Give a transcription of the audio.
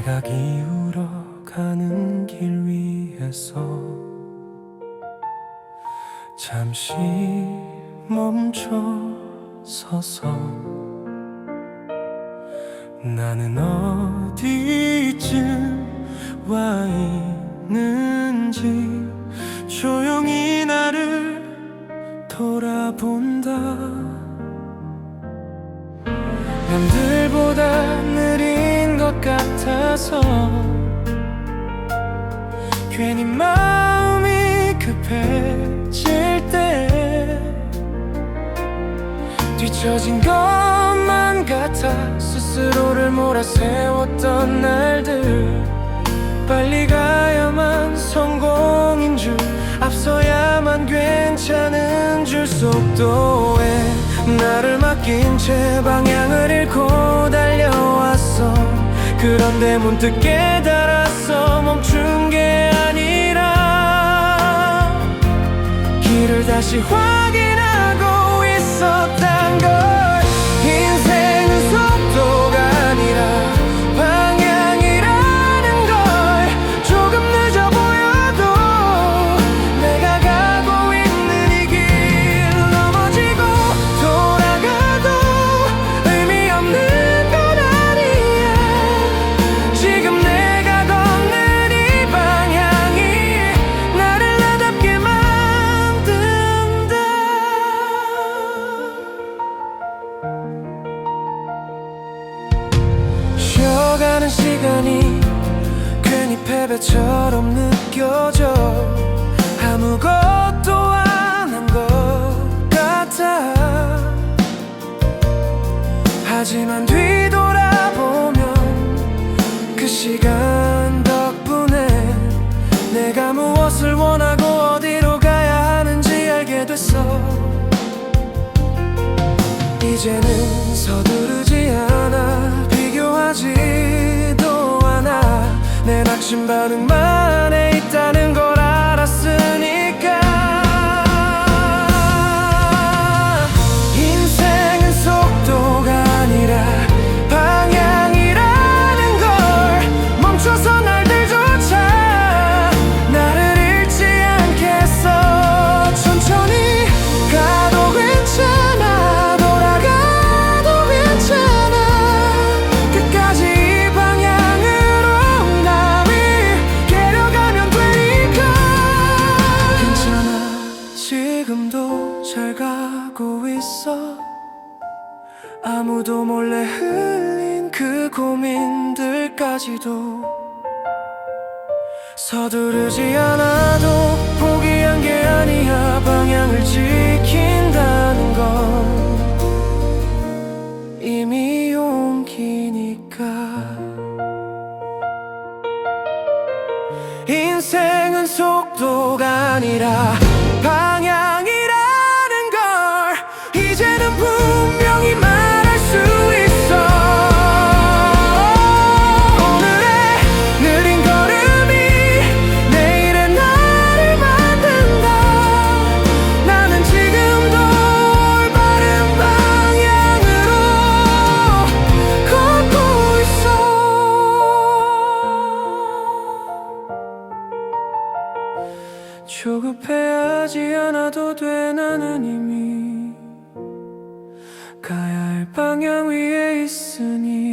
해가 기울어 가는 길 위에서 잠시 멈춰 서서 나는 어디쯤 와 있는지 조용히 나를 돌아본다. 남들보다 느린 것 같아서 괜히 마음이 급해질 때 뒤처진 것만 같아 스스로를 몰아세웠던 날들. 빨리 가야만 성공인 줄 앞서야만 괜찮은 줄 속도에 나를 맡긴 채 방향을 잃고 달려왔어 그런데 문득 깨달았어. 멈춘 게 아니라 길을 다시 확인하 시간이 괜히 패배처럼 느껴져. 아무것도 안 한 것 같아. 하지만 뒤돌아보면 그 시간 내 낙심 반응만 아무도 몰래 흘린 그 고민들까지도 서두르지 않아도 포기한 게 아니야 방향을 지킨다는 건 이미 용기니까. 인생은 속도가 아니라 돼 나는 이미 가야 할 방향 위에 있으니